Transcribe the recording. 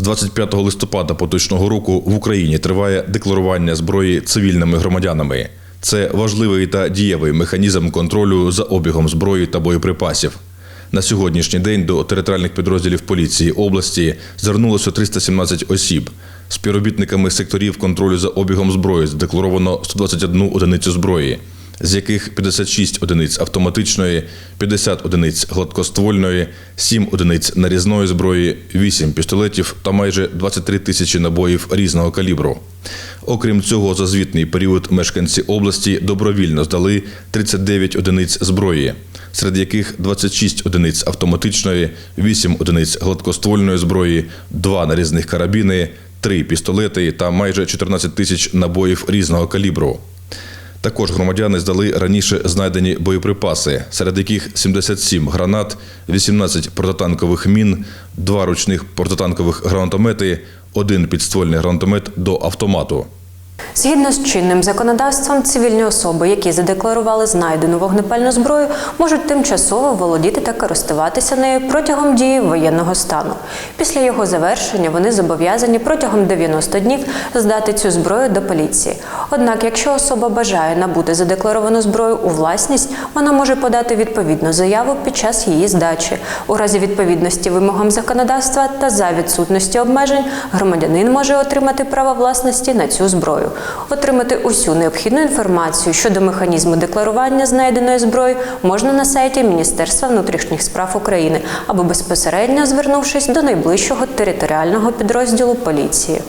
З 25 листопада поточного року в Україні триває декларування зброї цивільними громадянами. Це важливий та дієвий механізм контролю за обігом зброї та боєприпасів. На сьогоднішній день до територіальних підрозділів поліції області звернулося 317 осіб. Співробітниками секторів контролю за обігом зброї задекларовано 121 одиницю зброї, з яких 56 одиниць автоматичної, 50 одиниць гладкоствольної, 7 одиниць нарізної зброї, 8 пістолетів та майже 23 тисячі набоїв різного калібру. Окрім цього, за звітний період мешканці області добровільно здали 39 одиниць зброї, серед яких 26 одиниць автоматичної, 8 одиниць гладкоствольної зброї, 2 нарізних карабіни, 3 пістолети та майже 14 тисяч набоїв різного калібру. Також громадяни здали раніше знайдені боєприпаси, серед яких 77 гранат, 18 протитанкових мін, два ручних протитанкових гранатомети, один підствольний гранатомет до автомату. Згідно з чинним законодавством, цивільні особи, які задекларували знайдену вогнепальну зброю, можуть тимчасово володіти та користуватися нею протягом дії воєнного стану. Після його завершення вони зобов'язані протягом 90 днів здати цю зброю до поліції. Однак, якщо особа бажає набути задекларовану зброю у власність, вона може подати відповідну заяву під час її здачі. У разі відповідності вимогам законодавства та за відсутності обмежень громадянин може отримати право власності на цю Отримати усю необхідну інформацію щодо механізму декларування знайденої зброї можна на сайті Міністерства внутрішніх справ України або безпосередньо звернувшись до найближчого територіального підрозділу поліції.